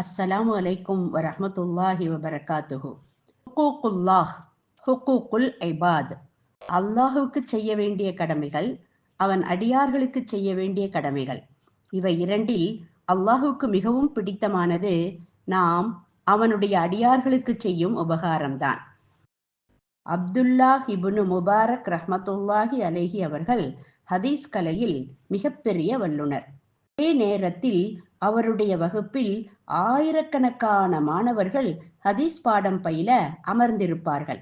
அஸ்ஸலாமு அலைக்கும் வரமத்துல்லாஹி வபரகாத்துஹு. ஹுக்கூக்குல்லாஹ் ஹுக்கூக்குல் ஐபாத். அல்லாஹுவுக்கு செய்ய வேண்டிய கடமைகள் அவன் அடியார்களுக்கு செய்ய வேண்டிய கடமைகள். இவை இரண்டில் அல்லாஹுவுக்கு மிகவும் பிடித்தமானது நாம் அவனுடைய அடியார்களுக்கு செய்யும் உபகாரம்தான். அப்துல்லா இபுனு முபாரக் ரஹமத்துல்லாஹி அலேஹி அவர்கள் ஹதீஸ் கலையில் மிகப்பெரிய வல்லுனர். அதே நேரத்தில் அவருடைய வகுப்பில் ஆயிரக்கணக்கான மாணவர்கள் ஹதீஸ் பாடம் பயில அமர்ந்திருப்பார்கள்.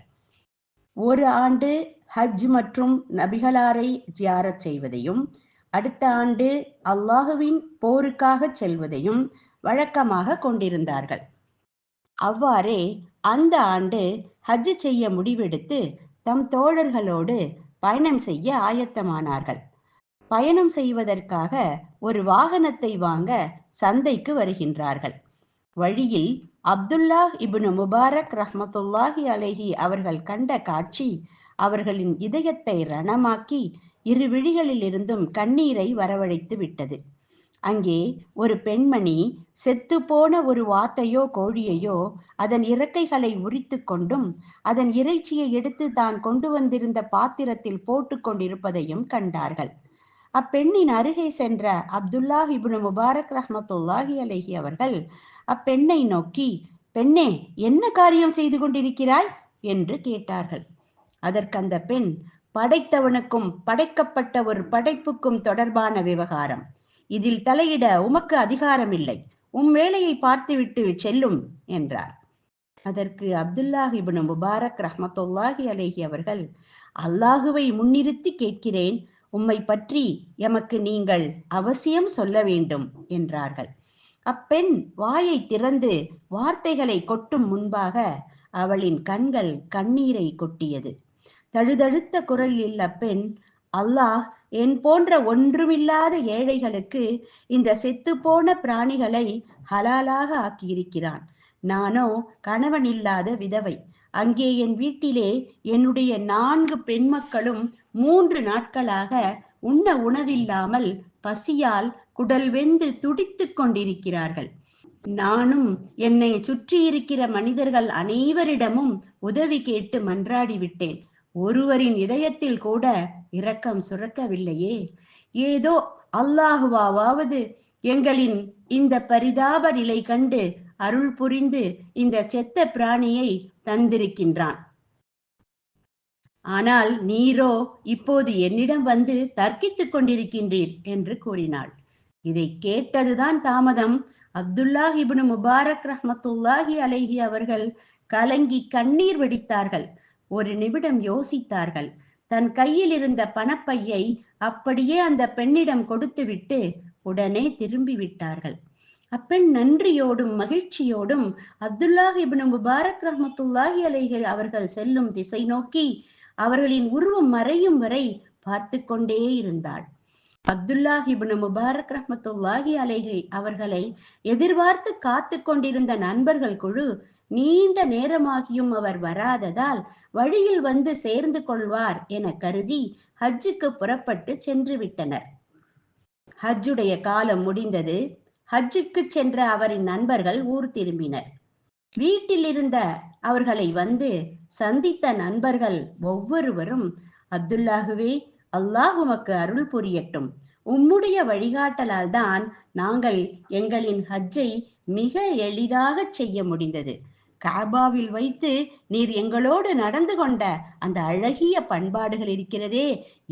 ஒரு ஆண்டு ஹஜ் மற்றும் நபிகளாரை ஜியாரச் செய்வதையும் அடுத்த ஆண்டு அல்லாஹுவின் போருக்காக செல்வதையும் வழக்கமாக கொண்டிருந்தார்கள். அவ்வாறே அந்த ஆண்டு ஹஜ் செய்ய முடிவெடுத்து தம் தோழர்களோடு பயணம் செய்ய ஆயத்தமானார்கள். பயணம் செய்வதற்காக ஒரு வாகனத்தை வாங்க சந்தைக்கு வருகின்றார்கள். வழியில் அப்துல்லாஹ் இபுனு முபாரக் ரஹமத்துல்லாஹி அலேஹி அவர்கள் கண்ட காட்சி அவர்களின் இதயத்தை ரணமாக்கி இரு விழிகளிலிருந்தும் கண்ணீரை வரவழைத்து விட்டது. அங்கே ஒரு பெண்மணி செத்து போன ஒரு வாத்தையோ கோழியையோ அதன் இறக்கைகளை உரித்து கொண்டும் அதன் இறைச்சியை எடுத்து தான் கொண்டு வந்திருந்த பாத்திரத்தில் போட்டு கொண்டிருப்பதையும் கண்டார்கள். அப்பெண்ணின் அருகே சென்ற அப்துல்லாஹ் இப்னு முபாரக் ரஹ்மத்துல்லாஹி அலஹி அவர்கள் அப்பெண்ணை நோக்கி பெண்ணே என்ன காரியம் செய்து கொண்டிருக்கிறாய்? என்று கேட்டார்கள். அதற்கு அந்த பெண் படைத்தவனுக்கும் படைக்கப்பட்ட ஒரு படைப்புக்கும் தொடர்பான விவகாரம். இதில் தலையிட உமக்கு அதிகாரம் இல்லை உம் வேலையை பார்த்துவிட்டு செல்லும் என்றார். அதற்கு அப்துல்லாஹ் இப்னு முபாரக் ரஹமத்துல்லாஹி அலேஹி அவர்கள் அல்லாஹுவை முன்னிறுத்தி கேட்கிறேன். உம்மை பற்றி எமக்கு நீங்கள் அவசியம் சொல்ல வேண்டும் என்றார்கள். அப்பெண் வாயை திறந்து வார்த்தைகளை கொட்டும் முன்பாக அவளின் கண்கள் கண்ணீரை கொட்டியது. தழுதழுத்த குரலில் அப்பெண் அல்லாஹ் என் போன்ற ஒன்றுமில்லாத ஏழைகளுக்கு இந்த செத்துப்போன பிராணிகளை ஹலாலாக ஆக்கியிருக்கிறான். நானோ கணவன் இல்லாத விதவை. அங்கே என் வீட்டிலே என்னுடைய நான்கு பெண் மக்களும் மூன்று நாட்களாக உண்ண உணவில்லாமல் பசியால் குடல் வெந்து துடித்துக் கொண்டிருக்கிறார்கள். நானும் என்னை சுற்றி இருக்கிற மனிதர்கள் அனைவரிடமும் உதவி கேட்டு மன்றாடி விட்டேன். ஒருவரின் இதயத்தில் கூட இரக்கம் சுரக்கவில்லையே. ஏதோ அல்லாஹுவாவது எங்களின் இந்த பரிதாப நிலை கண்டு அருள் புரிந்து இந்த செத்த பிராணியை தந்திருக்கின்றான். ஆனால் நீரோ இப்போது என்னிடம் வந்து தர்க்கித்துக் கொண்டிருக்கின்றீர் என்று கூறினாள். இதை கேட்டதுதான் தாமதம். அப்துல்லாஹ் இபின் முபாரக் ரஹமத்துல்லாஹி அலைஹி அவர்கள் கலங்கி கண்ணீர் வெடித்தார்கள். ஒரு நிமிடம் யோசித்தார்கள். தன் கையில் இருந்த பணப்பையை அப்படியே அந்த பெண்ணிடம் கொடுத்துவிட்டு உடனே திரும்பி விட்டார்கள் அப்பெண் நன்றியோடும் மகிழ்ச்சியோடும் அப்துல்லாஹ் இபின் முபாரக் ரஹ்மத்துல்லாஹி அலைகள் அவர்கள் செல்லும் திசை நோக்கி அவர்களின் உருவம் மறையும் வரை பார்த்து கொண்டே இருந்தாள். அப்துல்லாஹ் இபின் முபாரக் ரஹமத்துல்லாஹி அலைகள் அவர்களை எதிர்பார்த்து காத்து கொண்டிருந்த நண்பர்கள் குழு நீண்ட நேரமாகியும் அவர் வராததால் வழியில் வந்து சேர்ந்து கொள்வார் என கருதி ஹஜ்ஜுக்கு புறப்பட்டு சென்று விட்டனர். ஹஜ்ஜுடைய காலம் முடிந்தது. ஹஜ்ஜுக்கு சென்ற அவரின் நண்பர்கள் ஊர் திரும்பினர். வீட்டில் இருந்த அவர்களை வந்து சந்தித்த நண்பர்கள் ஒவ்வொருவரும் அப்துல்லாகுவே அல்லாஹ் உமக்கு அருள் புரியட்டும். உம்முடைய வழிகாட்டலால் தான் நாங்கள் எங்களின் ஹஜ்ஜை மிக எளிதாக செய்ய முடிந்தது. காபாவில் வைத்து நீர் எங்களோடு நடந்து கொண்ட அந்த அழகிய பண்பாடுகள் இருக்கிறதே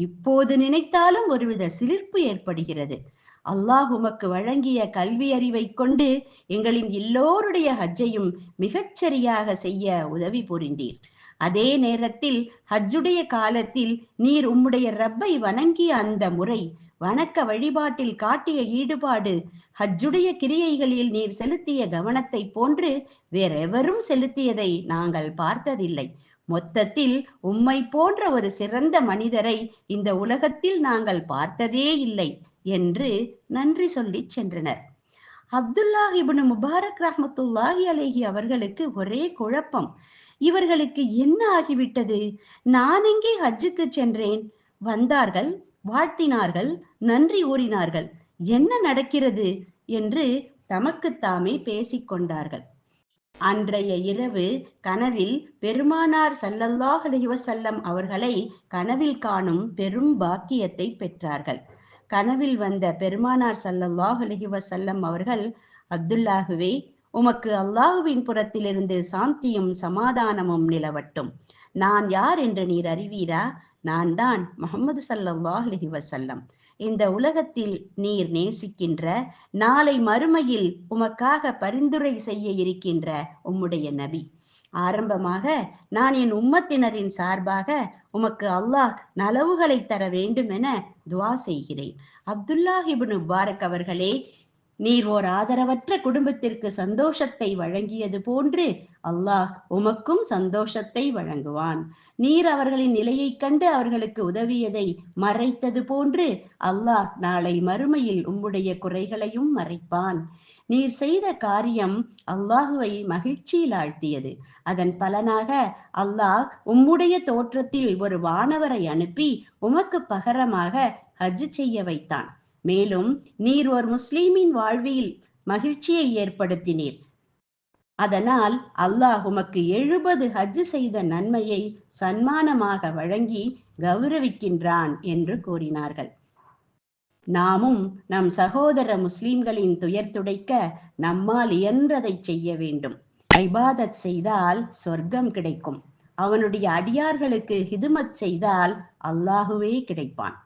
இப்போது நினைத்தாலும் ஒருவித சிலிர்ப்பு ஏற்படுகிறது. அல்லாஹ் உமக்கு வழங்கிய கல்வி அறிவை கொண்டு எங்களின் எல்லோருடைய ஹஜ்ஜையும் மிகச்சரியாக செய்ய உதவி புரிந்தீர். அதே நேரத்தில் ஹஜ்ஜுடைய காலத்தில் நீர் உம்முடைய ரப்பை வணங்கிய அந்த முறை வணக்க வழிபாட்டில் காட்டிய ஈடுபாடு ஹஜ்ஜுடைய கிரியைகளில் நீர் செலுத்திய கவனத்தை போன்று வேறெவரும் செலுத்தியதை நாங்கள் பார்த்ததில்லை. மொத்தத்தில் உம்மை போன்ற ஒரு சிறந்த மனிதரை இந்த உலகத்தில் நாங்கள் பார்த்ததே இல்லை. என்று நன்றி சொல்லி சென்றனர். அப்துல்லாஹ் இப்னு முபாரக் ரஹமத்துல்லாஹி அலேஹி அவர்களுக்கு ஒரே குழப்பம். இவர்களுக்கு என்ன ஆகிவிட்டது? நான் எங்கே ஹஜ்ஜுக்கு சென்றேன்? வந்தார்கள் வாழ்த்தினார்கள் நன்றி கூறினார்கள். என்ன நடக்கிறது? என்று தமக்குத்தாமே பேசிக்கொண்டார்கள் அன்றைய இரவு கனவில் பெருமானார் சல்லல்லாஹ் அலிவசல்லம் அவர்களை கனவில் காணும் பெரும் பாக்கியத்தை பெற்றார்கள். கனவில் வந்த பெருமானார் சல்லல்லாஹ் அலைஹி வஸல்லம் அவர்கள் அப்துல்லாஹுவே உமக்கு அல்லாஹுவின் புறத்திலிருந்து சாந்தியும் சமாதானமும் நிலவட்டும். நான் யார் என்று நீர் அறிவீரா? நான் தான் முகமது சல்லாஹ் அலைஹி வஸல்லம். இந்த உலகத்தில் நீர் நேசிக்கின்ற நாளை மறுமையில் உமக்காக பரிந்துரை செய்ய இருக்கின்ற உம்முடைய நபி. ஆரம்பமாக நான் என் உம்மத்தினரின் சார்பாக உமக்கு அல்லாஹ் நலவுகளை தர வேண்டும் என துவா செய்கிறேன். அப்துல்லாஹிபின் முபாரக் அவர்களே நீர் ஓர் ஆதரவற்ற குடும்பத்திற்கு சந்தோஷத்தை வழங்கியது போன்று அல்லாஹ் உமக்கும் சந்தோஷத்தை வழங்குவான். நீர் அவர்களின் நிலையைக் கண்டு அவர்களுக்கு உதவியதை மறைத்தது போன்று அல்லாஹ் நாளை மறுமையில் உம்முடைய குறைகளையும் மறைப்பான். நீர் செய்த காரியம் அல்லாஹுவை மகிழ்ச்சியில் ஆழ்த்தியது. அதன் பலனாக அல்லாஹ் உம்முடைய தோற்றத்தில் ஒரு வானவரை அனுப்பி உமக்கு பகரமாக ஹஜ் செய்ய வைத்தான். மேலும் நீர் ஒரு முஸ்லீமின் வாழ்வில் மகிழ்ச்சியை ஏற்படுத்தினீர். அதனால் அல்லாஹ் உமக்கு எழுபது ஹஜ் செய்த நன்மையை சன்மானமாக வழங்கி கௌரவிக்கின்றான் என்று கூறினார்கள். நாமும் நம் சகோதர முஸ்லிம்களின் துயர் துடைக்க நம்மால் இயன்றதை செய்ய வேண்டும். ஐபாதத் செய்தால் சொர்க்கம் கிடைக்கும். அவனுடைய அடியார்களுக்கு ஹிதுமத் செய்தால் அல்லாஹுவே கிடைப்பான்.